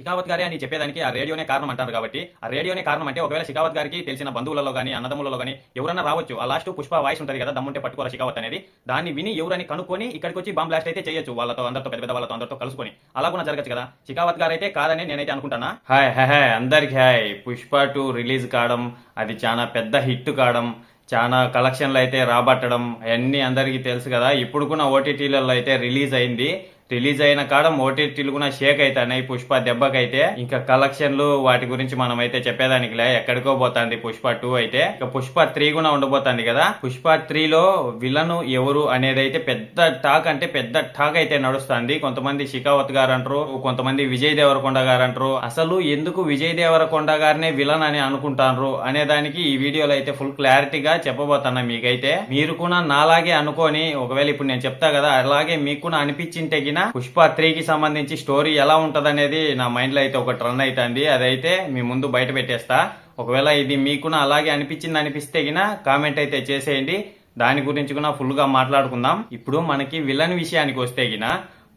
షికావత్ గారే అని చెప్పేదానికి ఆ రేడియోనే కారణం అంటారు కాబట్టి ఆ రేడియోనే కారణం అంటే ఒకవేళ షికావత్ గారికి తెలిసిన బంధువులలో కానీ అన్నదమ్ములలో కానీ ఎవరన్నా రావచ్చు. ఆ లాస్ట్ పుష్ప వాయిస్ ఉంటుంది కదా దమ్ముంటే పట్టుకోరా షికావత్ అనేది. దాన్ని విని ఎవరని కనుక్కొని ఇక్కడికి వచ్చి బాంబ్ బ్లాస్ట్ అయితే చేయొచ్చు. వాళ్ళతో అందరితో పెద్ద పెద్ద వాళ్ళతో అందరితో కలుసుకొని. అలా కూడా జరగచ్చు కదా. షికావత్ గారు అయితే కాదని నేనైతే అనుకుంటానా? Hi hi hi. అందరికి హాయ్. పుష్ప టూ రిలీజ్ కావడం అది చాలా పెద్ద హిట్ కావడం చాలా కలెక్షన్లు అయితే రాబట్టడం అవన్నీ అందరికీ తెలుసు కదా. ఇప్పుడు కూడా ఓటీటీలలో అయితే రిలీజ్ అయింది. రిలీజ్ అయిన కాడ ఓటీటీలు కూడా షేక్ అవుతాయి పుష్ప దెబ్బకైతే. ఇంకా కలెక్షన్లు వాటి గురించి మనం అయితే చెప్పేదానికి లే ఎక్కడికో పోతుంది పుష్ప టూ అయితే. ఇక పుష్ప త్రీ కూడా ఉండబోతుంది కదా. పుష్ప త్రీలో విలన్ ఎవరు అనేది అయితే పెద్ద టాక్ అంటే పెద్ద టాక్ అయితే నడుస్తుంది. కొంతమంది షికావత్ గారు అంటారు కొంతమంది విజయ్ దేవరకొండ గారు అంటారు. అసలు ఎందుకు విజయ్ దేవరకొండ గారినే విలన్ అని అనుకుంటారు అనే దానికి ఈ వీడియోలో అయితే ఫుల్ క్లారిటీగా చెప్పబోతున్నా మీకైతే. మీరు కూడా నాలాగే అనుకొని ఒకవేళ ఇప్పుడు నేను చెప్తా కదా అలాగే మీకు కూడా అనిపించింటే గిన పుష్ప త్రీకి సంబంధించి స్టోరీ ఎలా ఉంటుంది అనేది నా మైండ్లో అయితే ఒక ట్రన్ అవుతుంది అదైతే మీ ముందు బయట పెట్టేస్తా. ఒకవేళ ఇది మీకు అలాగే అనిపించింది అనిపిస్తే గిన కామెంట్ అయితే చేసేయండి. దాని గురించి కూడా ఫుల్గా మాట్లాడుకుందాం. ఇప్పుడు మనకి విలన్ విషయానికి వస్తే గిన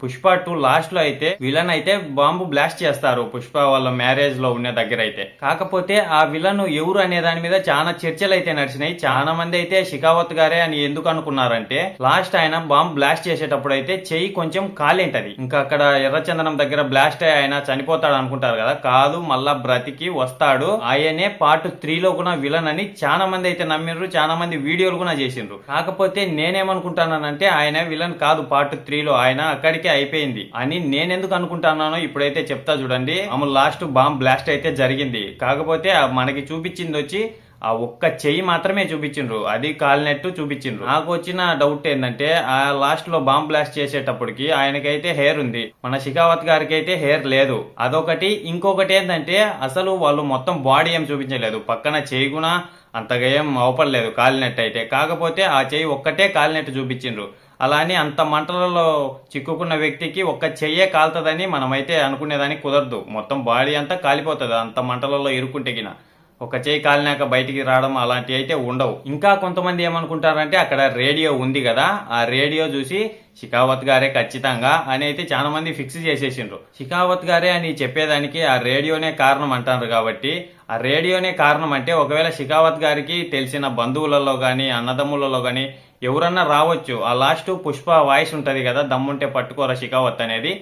పుష్ప టూ లాస్ట్లో అయితే విలన్ అయితే బాంబు బ్లాస్ట్ చేస్తారు. పుష్ప వాళ్ళ మ్యారేజ్లో ఉన్న దగ్గర అయితే. కాకపోతే ఆ విలన్ ఎవరు అనే దాని మీద చాలా చర్చలు అయితే నడిచినాయి. చాలా మంది అయితే షికావత్ గారే అని ఎందుకు అనుకున్నారంటే లాస్ట్ ఆయన బాంబు బ్లాస్ట్ చేసేటప్పుడు అయితే చెయ్యి కొంచెం కాలేంటది. ఇంకా అక్కడ ఎర్రచందనం దగ్గర బ్లాస్ట్ అయ్యి ఆయన చనిపోతాడు అనుకుంటారు కదా. కాదు మళ్ళా బ్రతికి వస్తాడు. ఆయనే పార్ట్ త్రీలో కూడా విలన్ అని చాలా మంది అయితే నమ్మిండ్రు చాలా మంది వీడియోలు కూడా చేసిండ్రు. కాకపోతే నేనేమనుకుంటానంటే ఆయన విలన్ కాదు పార్ట్ త్రీలో. ఆయన అక్కడికి అయిపోయింది. అని నేనెందుకు అనుకుంటున్నానో ఇప్పుడైతే చెప్తా చూడండి. ఆమె లాస్ట్ బాంబ్ బ్లాస్ట్ అయితే జరిగింది. కాకపోతే మనకి చూపించింది వచ్చి ఆ ఒక్క చెయ్యి మాత్రమే చూపించిండ్రు. అది కాలినట్టు చూపించిండ్రు. నాకు వచ్చిన డౌట్ ఏంటంటే ఆ లాస్ట్లో బాంబ్ బ్లాస్ట్ చేసేటప్పటికి ఆయనకైతే హెయిర్ ఉంది. మన షికావత్ గారికి అయితే హెయిర్ లేదు. అదొకటి. ఇంకొకటి ఏంటంటే అసలు వాళ్ళు మొత్తం బాడీ ఏం చూపించలేదు. పక్కన చెయ్యి కూడా అంతగా ఏం అవపడలేదు కాలినట్టు అయితే. కాకపోతే ఆ చెయ్యి ఒక్కటే కాలినట్టు చూపించిండ్రు. అలా అని అంత మంటలలో చిక్కుకున్న వ్యక్తికి ఒక్క చెయ్యే కాలుతుందని మనమైతే అనుకునేదానికి కుదరదు. మొత్తం బాడీ అంతా కాలిపోతుంది. అంత మంటలలో ఇరుక్కుంటే గిన. ఒక చేయి కాలినాక బయటికి రావడం అలాంటివి అయితే ఉండవు. ఇంకా కొంతమంది ఏమనుకుంటారంటే అక్కడ రేడియో ఉంది కదా ఆ రేడియో చూసి షికావత్ గారే ఖచ్చితంగా అని అయితే చాలా మంది ఫిక్స్ చేసేసిండ్రు. షికావత్ గారే అని చెప్పేదానికి ఆ రేడియోనే కారణం అంటారు కాబట్టి ఆ రేడియోనే కారణం అంటే ఒకవేళ షికావత్ గారికి తెలిసిన బంధువులలో కానీ అన్నదమ్ములలో కానీ ఎవరన్నా రావచ్చు. ఆ లాస్ట్ పుష్ప వాయిస్ ఉంటుంది కదా దమ్ముంటే పట్టుకోరా షికావత్ అనేది.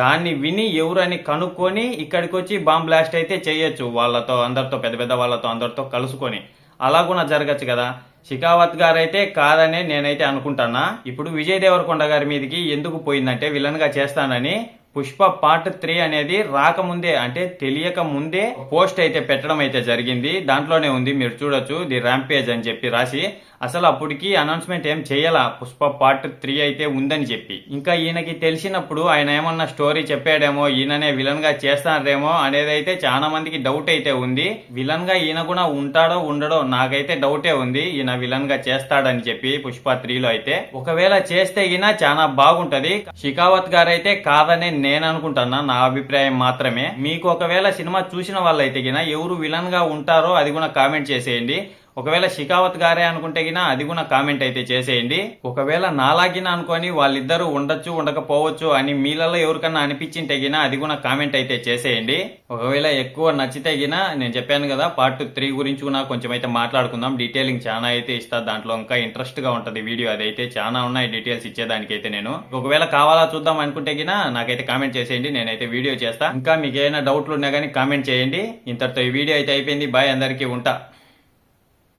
దాన్ని విని ఎవరని కనుక్కొని ఇక్కడికి వచ్చి బాంబ్ బ్లాస్ట్ అయితే చేయొచ్చు. వాళ్ళతో అందరితో పెద్ద పెద్ద వాళ్ళతో అందరితో కలుసుకొని. అలా కూడా జరగచ్చు కదా. షికావత్ గారు అయితే కాదనే నేనైతే అనుకుంటానా. ఇప్పుడు విజయ్ దేవరకొండ గారి మీదకి ఎందుకు పోయిందంటే విలన్గా చేస్తానని పుష్ప పార్ట్ త్రీ అనేది రాకముందే అంటే తెలియక ముందే పోస్ట్ అయితే పెట్టడం అయితే జరిగింది. దాంట్లోనే ఉంది మీరు చూడొచ్చు ది ర్యాంపేజ్ అని చెప్పి రాసి. అసలు అప్పటికి అనౌన్స్మెంట్ ఏం చేయాల పుష్ప పార్ట్ త్రీ అయితే ఉందని చెప్పి. ఇంకా ఈయనకి తెలిసినప్పుడు ఆయన ఏమన్నా స్టోరీ చెప్పాడేమో ఈయననే విలన్గా చేస్తారేమో అనేది అయితే చాలా మందికి డౌట్ అయితే ఉంది. విలన్గా ఈయన కూడా ఉంటాడో ఉండడో నాకైతే డౌటే ఉంది. ఈయన విలన్గా చేస్తాడని చెప్పి పుష్ప త్రీలో అయితే. ఒకవేళ చేస్తే ఈయన చాలా బాగుంటది. షికావత్ గారు అయితే కాదని నేను అనుకుంటున్నా నా అభిప్రాయం మాత్రమే. మీకు ఒకవేళ సినిమా చూసిన వాళ్ళైతే గిన ఎవరు విలన్గా ఉంటారో అది కూడా కామెంట్ చేసేయండి. ఒకవేళ షికావత్ గారే అనుకుంటే గినా అది కూడా కామెంట్ అయితే చేసేయండి. ఒకవేళ నాలాగిన అనుకొని వాళ్ళిద్దరూ ఉండొచ్చు ఉండకపోవచ్చు అని మీలలో ఎవరికన్నా అనిపించింటే గినా అది కూడా కామెంట్ అయితే చేసేయండి. ఒకవేళ ఎక్కువ నచ్చితే గిన నేను చెప్పాను కదా పార్ట్ త్రీ గురించి కూడా కొంచెం అయితే మాట్లాడుకుందాం. డీటెయిలింగ్ చాలా అయితే ఇస్తా దాంట్లో ఇంకా ఇంట్రెస్ట్గా ఉంటది వీడియో అదైతే. చాలా ఉన్నాయి డీటెయిల్స్ ఇచ్చేదానికైతే నేను. ఒకవేళ కావాలా చూద్దాం అనుకుంటే గినా నాకైతే కామెంట్ చేసేయండి నేనైతే వీడియో చేస్తా. ఇంకా మీకు ఏమైనా డౌట్లు ఉన్నా కానీ కామెంట్ చేయండి. ఇంతటితో ఈ వీడియో అయితే అయిపోయింది. బాయ్ అందరికీ ఉంటా.